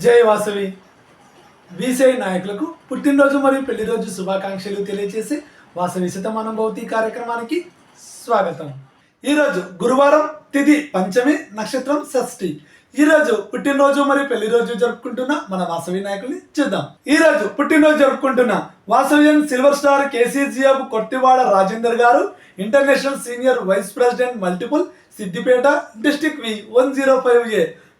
జై వాసవి. బీసీఐ నాయకులకు పుట్టినరోజు మరియు పెళ్ళి రోజు శుభాకాంక్షలు తెలియజేసి వాసవి శతమానం భౌతి కార్యక్రమానికి స్వాగతం. ఈరోజు గురువారం తిథి పంచమి నక్షత్రం షష్ఠి. ఈ రోజు పుట్టినరోజు మరియు పెళ్ళి రోజు జరుపుకుంటున్న మన వాసవి నాయకుల్ని చూద్దాం. ఈ రోజు పుట్టినరోజు జరుపుకుంటున్న Vasavian silver star KCGF Kottivada Rajender గారు international senior vice president multiple Siddipet district V one zero five A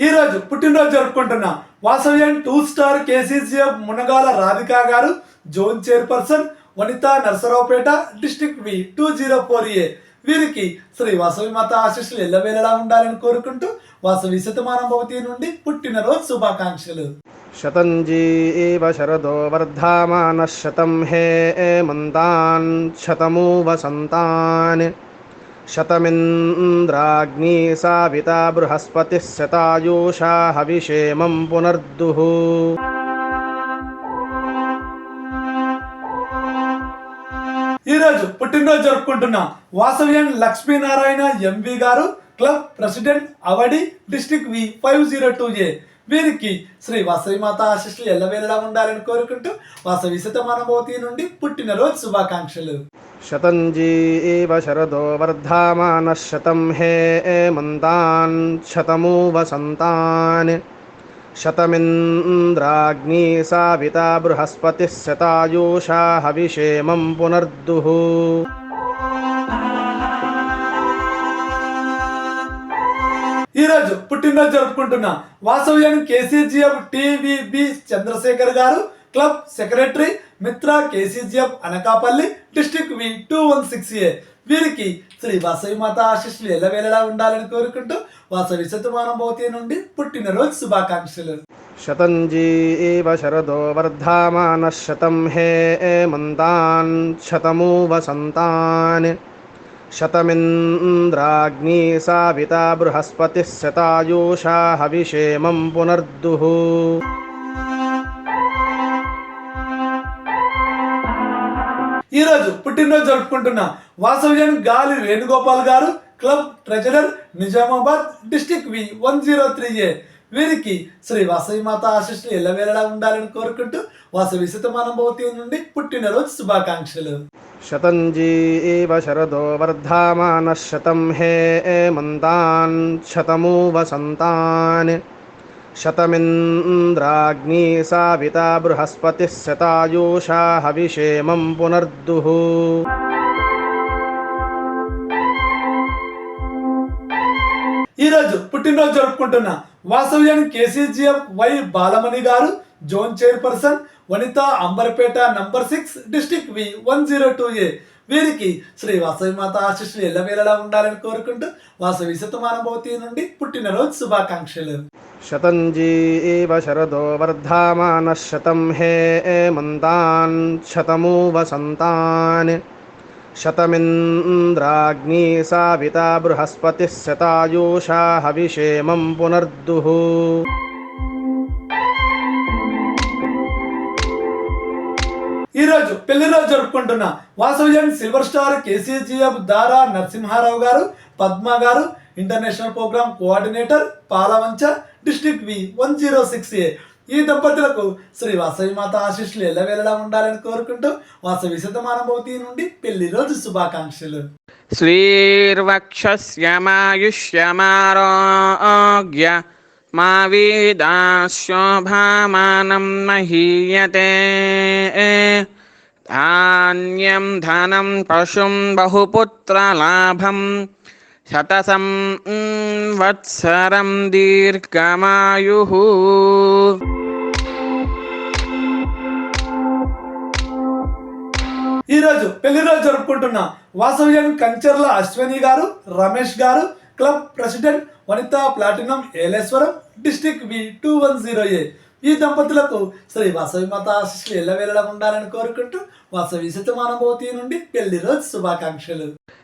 ఈరోజు పుట్టినరోజు జరుపుకుంటున్న వాసవ్యం two star KCCF Munagala Radhika గారు zone chairperson Vanitha Narasaraopet district V two zero four A. వీరికి శ్రీ వాసవి మాత ఆశీస్సులు ఎల్లవేళలా ఉండాలని కోరుకుంటూ వాసవి శతమానం భవతి నుండి పుట్టినరోజు శుభాకాంక్షలు. శతంజీ శరదో వర్ధమాన శతం హే మంతాన్ శతమూ వసంతాన్ शतमिन्द्राग्नी साविता बृहस्पतिः शतायुषा हविषेमं पुनर्दुः ఈ రోజు పుట్టినరోజు జరుపుకుంటున్న వాసవ్యం Lakshminarayana MV garu club president Avadi district V five zero two A వీరికి శ్రీ వాసవి మాత ఆశీస్సులు ఎల్లవేళలా ఉండాలని కోరుకుంటూ వాసవి శతమానభవతి నుండి పుట్టినరోజు శుభాకాంక్షలు शतञ्जीव शरदो वर्धामानः शतं हे मन्तान् शतमु वसन्तान् शतमिन्द्राग्नी साविता बृहस्पतिः शतायुषा हविषेमं पुनर्दुः ఈ రోజు పుట్టినరోజు జరుపుకుంటున్న వాసవ్యం కేసీజీఎఫ్ టీవీబి చంద్రశేఖర్ గారు club secretary Mitra KCGF Anakapalli district V two one six A. వీరికి శ్రీ వాసవి మాత ఆశిష్లు ఎల్లవేళలా ఉండాలని కోరుకుంటూ వాసవి శతమానం భౌతి నుండి పుట్టినరోజు శుభాకాంక్షలు. శతంజీ శరదో వర్ధమాన శతం హే మంతాన్ శతమూ వసంతాన్ శతమింద్రాగ్ని సావిత బృహస్పతి శతాయూషా హవిషేమం పునర్దుః. ఈరోజు పుట్టినరోజు జరుపుకుంటున్న వాసవ్యం గాలి వేణుగోపాల్ గారు club treasurer Nizamabad district V one zero three A. వీరికి శ్రీ వాసవి మాత ఆశిష్లు ఎల్లవేళలా ఉండాలని కోరుకుంటూ వాసవి శతమానభవతి నుండి పుట్టినరోజు శుభాకాంక్షలు. శతంజీ శరదో వర్ధమాన శతం హే మంతాన్ శతమూ వసంతాన్ शतमिन्द्राग्नी साविता बृहस्पतिः शतायुषा हविषेमं पुनर्दुः ఈ రోజు పుట్టినరోజు జరుపుకుంటున్న వాసవ్యం KCGF Y Balamani garu zone chairperson Vanitha Amberpet number six district V one zero two A వీరికి శ్రీ వాసవి మాత ఆశీస్సులు ఎల్లవేళలా ఉండాలని కోరుకుంటూ వాసవి శతమానుభూతి నుండి పుట్టినరోజు శుభాకాంక్షలు शतञ्जीव शरदो वर्धामानः शतं हे मन्तान् शतमु वसन्तान् शतमिन्द्राग्नी साविता बृहस्पतिः शतायुषा हविषेमं पुनर्दुः ఈ రోజు పెళ్లి రోజు జరుపుకుంటున్న వాసవ్యం సిల్వర్ స్టార్ కేసీజీఎఫ్ దారా నరసింహారావు గారు పద్మ గారు international programme coordinator Palvancha district V one zero six A. ఈ దంపతులకు శ్రీ వాసవి మాత ఆశీస్సులు వెళ్ళడం ఉండాలని కోరుకుంటూ వాసవి శతమానభూతి నుండి పెళ్ళి రోజు శుభాకాంక్షలు. శ్రీర్వక్షమాయుష్యమారోగ్య మా వీదాశోభామానం మహీయతే. ధాన్యం ధనం పశుం బహుపుత్రలాభం శతసం వత్సరం దీర్ఘమాయు. ఈరోజు పెళ్ళి రోజు జరుపుకుంటున్న వాసవ్యం కంచర్ల అశ్విని గారు రమేష్ గారు club president Vanitha platinum Yeleswaram district V two one zero A. ఈ దంపతులకు శ్రీ వాసవి మాత ఎల్ల వెళ్ళడం ఉండాలని కోరుకుంటూ వాసవి శతమానభూతి నుండి పెళ్ళి రోజు శుభాకాంక్షలు.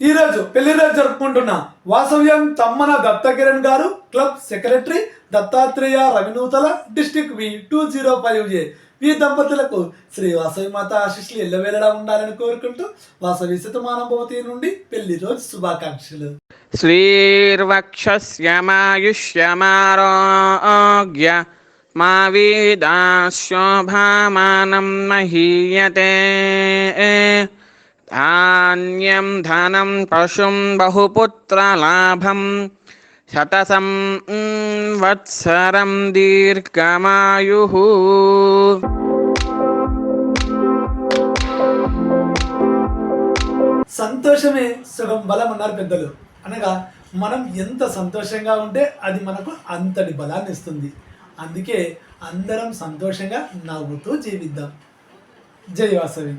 ఈరోజు పెళ్ళి రోజు జరుపుకుంటున్న వాసవ్యం తమ్మన దత్తకిరణ్ గారు club secretary Dattatreya Ravinuthala district V two zero five A ఈ దంపతులకు శ్రీ వాసవి మాత ఆశీస్సులు వెళ్ళడా ఉండాలని కోరుకుంటూ వాసవి శతమానుభవతి నుండి పెళ్ళి రోజు శుభాకాంక్షలు. శ్రీర్వక్షమాయుష్యమారోగ్య మా వీదాశోభామానం మహీయతే. ధాన్యం ధనం పశుం బహుపుత్రలాభం శతసం వత్సరం దీర్ఘమాయు సంతోషమే సుఖం బలం అన్నారు పెద్దలు. అనగా మనం ఎంత సంతోషంగా ఉంటే అది మనకు అంతటి బలాన్ని ఇస్తుంది. అందుకే అందరం సంతోషంగా నవ్వుతూ జీవిద్దాం. జై వాసవి.